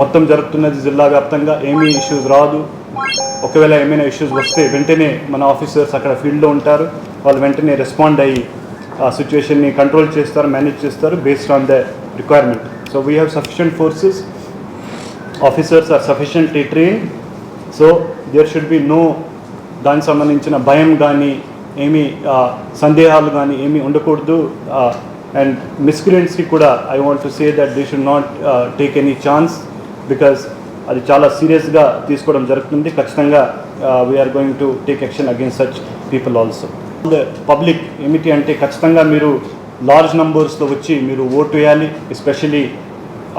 మొత్తం జరుగుతున్నది జిల్లా వ్యాప్తంగా. ఏమీ ఇష్యూస్ రాదు. ఒకవేళ ఏమైనా ఇష్యూస్ వస్తే వెంటనే మన ఆఫీసర్స్ అక్కడ ఫీల్డ్లో ఉంటారు. వాళ్ళు వెంటనే రెస్పాండ్ అయ్యి ఆ సిచ్యువేషన్ని కంట్రోల్ చేస్తారు మేనేజ్ చేస్తారు based on the requirement so we have sufficient forces officers are sufficiently train so there should be no దానికి సంబంధించిన భయం కానీ ఏమీ సందేహాలు కానీ ఏమీ ఉండకూడదు. అండ్ మిస్క్రియంట్స్కి కూడా I want to say that they should not take any chance because అది చాలా సీరియస్గా తీసుకోవడం జరుగుతుంది. ఖచ్చితంగా we're going to take action against such people also public ఏమిటి అంటే ఖచ్చితంగా మీరు లార్జ్ నంబర్స్లో వచ్చి మీరు ఓటు వేయాలి ఎస్పెషలీ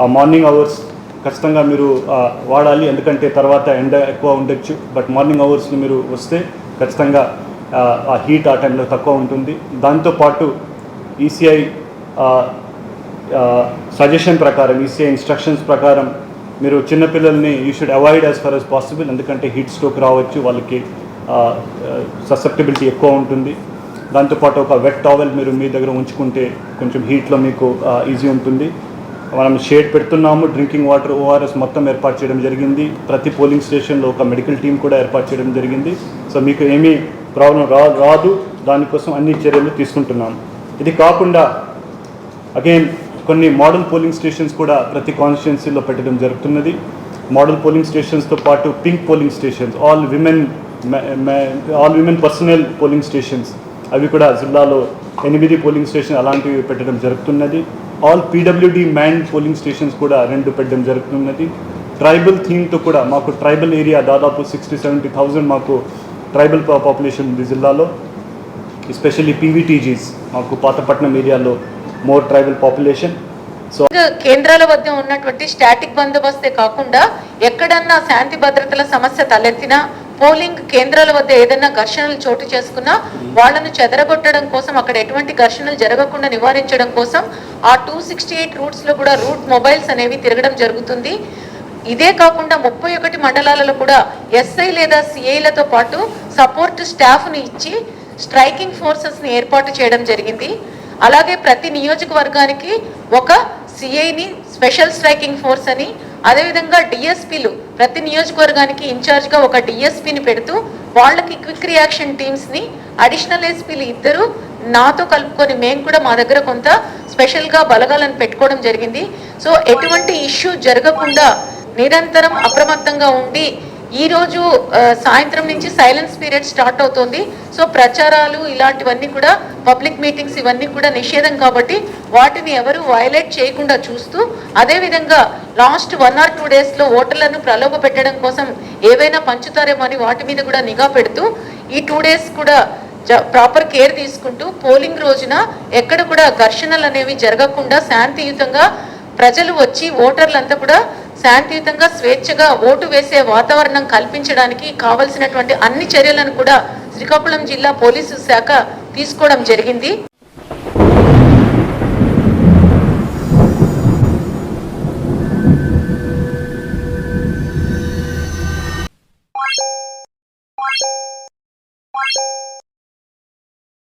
ఆ మార్నింగ్ అవర్స్ ఖచ్చితంగా మీరు వాడాలి. ఎందుకంటే తర్వాత ఎండ ఎక్కువ ఉండొచ్చు బట్ మార్నింగ్ అవర్స్లో మీరు వస్తే ఖచ్చితంగా ఆ, ఆ హీట్ ఆ టైంలో తక్కువ ఉంటుంది. దాంతోపాటు ఈసీఐ సజెషన్ ప్రకారం ఈసీఐ ఇన్స్ట్రక్షన్స్ ప్రకారం మీరు చిన్నపిల్లల్ని you should avoid as far as possible ఎందుకంటే హీట్ స్ట్రోక్ రావచ్చు వాళ్ళకి ససెప్టబిలిటీ ఎక్కువ ఉంటుంది. దాంతోపాటు ఒక వెట్ టావెల్ మీరు మీ దగ్గర ఉంచుకుంటే కొంచెం హీట్లో మీకు ఈజీ ఉంటుంది. మనం షేడ్ పెడుతున్నాము డ్రింకింగ్ వాటర్ ఓఆర్ఎస్ మొత్తం ఏర్పాటు చేయడం జరిగింది. ప్రతి పోలింగ్ స్టేషన్లో ఒక మెడికల్ టీం కూడా ఏర్పాటు చేయడం జరిగింది. సో మీకు ఏమీ ప్రాబ్లం రా రాదు. దానికోసం అన్ని చర్యలు తీసుకుంటున్నాము. ఇది కాకుండా అగైన్ కొన్ని మోడల్ పోలింగ్ స్టేషన్స్ కూడా ప్రతి కాన్స్టిట్యున్సీలో పెట్టడం జరుగుతున్నది. మోడల్ పోలింగ్ స్టేషన్స్తో పాటు pink polling stations all women all women personnel polling stations అవి కూడా జిల్లాలో ఎనిమిది పోలింగ్ స్టేషన్ అలాంటివి పెట్టడం జరుగుతున్నది. All PWD man polling stations కూడా రెండు పెట్టడం జరుగుతున్నది. ట్రైబల్ థీమ్తో కూడా మాకు ట్రైబల్ ఏరియా దాదాపు సిక్స్టీ సెవెంటీ థౌజండ్ మాకు ట్రైబల్ పాపులేషన్ ఉంది జిల్లాలో. ఎస్పెషల్లీ పీవీటీజీస్ మాకు పాతపట్నం ఏరియాలో మోర్ ట్రైబల్ పాపులేషన్ సో కేంద్రాల వద్ద ఉన్నటువంటి స్టాటిక్ బందోబస్తే కాకుండా ఎక్కడన్నా శాంతి భద్రతల సమస్య తలెత్తినా పోలింగ్ కేంద్రాల వద్ద ఏదైనా ఘర్షణలు చోటు చేసుకున్నా వాళ్ళను చెదరగొట్టడం కోసం అక్కడ ఎటువంటి ఘర్షణలు జరగకుండా నివారించడం కోసం ఆ టూ సిక్స్టీ ఎయిట్ రూట్స్లో కూడా రూట్ మొబైల్స్ అనేవి తిరగడం జరుగుతుంది. ఇదే కాకుండా ముప్పై ఒకటి మండలాలలో కూడా ఎస్ఐ లేదా సిఐలతో పాటు సపోర్ట్ స్టాఫ్ని ఇచ్చి స్ట్రైకింగ్ ఫోర్సెస్ని ఏర్పాటు చేయడం జరిగింది. అలాగే ప్రతి నియోజకవర్గానికి ఒక సిఐని స్పెషల్ స్ట్రైకింగ్ ఫోర్స్ అని అదేవిధంగా డిఎస్పీలు ప్రతి నియోజకవర్గానికి ఇన్ఛార్జ్గా ఒక డిఎస్పీని పెడుతూ వాళ్ళకి క్విక్ రియాక్షన్ టీమ్స్ని అడిషనల్ ఎస్పీలు ఇద్దరు నాతో కలుపుకొని మేము కూడా మా దగ్గర కొంత స్పెషల్గా బలగాలను పెట్టుకోవడం జరిగింది. సో ఎటువంటి ఇష్యూ జరగకుండా నిరంతరం అప్రమత్తంగా ఉండి ఈ రోజు సాయంత్రం నుంచి సైలెన్స్ పీరియడ్ స్టార్ట్ అవుతుంది. సో ప్రచారాలు ఇలాంటివన్నీ కూడా పబ్లిక్ మీటింగ్స్ ఇవన్నీ కూడా నిషేధం కాబట్టి వాటిని ఎవరు వయలేట్ చేయకుండా చూస్తూ అదేవిధంగా లాస్ట్ వన్ ఆర్ టూ డేస్లో ఓటర్లను ప్రలోభ పెట్టడం కోసం ఏవైనా పంచుతారేమో అని వాటి మీద కూడా నిఘా పెడుతూ ఈ టూ డేస్ కూడా ప్రాపర్ కేర్ తీసుకుంటూ పోలింగ్ రోజున ఎక్కడ కూడా ఘర్షణలు అనేవి జరగకుండా శాంతియుతంగా ప్రజలు వచ్చి ఓటర్లంతా కూడా శాంతియుతంగా స్వేచ్ఛగా ఓటు వేసే వాతావరణం కల్పించడానికి కావలసినటువంటి అన్ని చర్యలను కూడా శ్రీకాకుళం జిల్లా పోలీసు శాఖ తీసుకోవడం జరిగింది.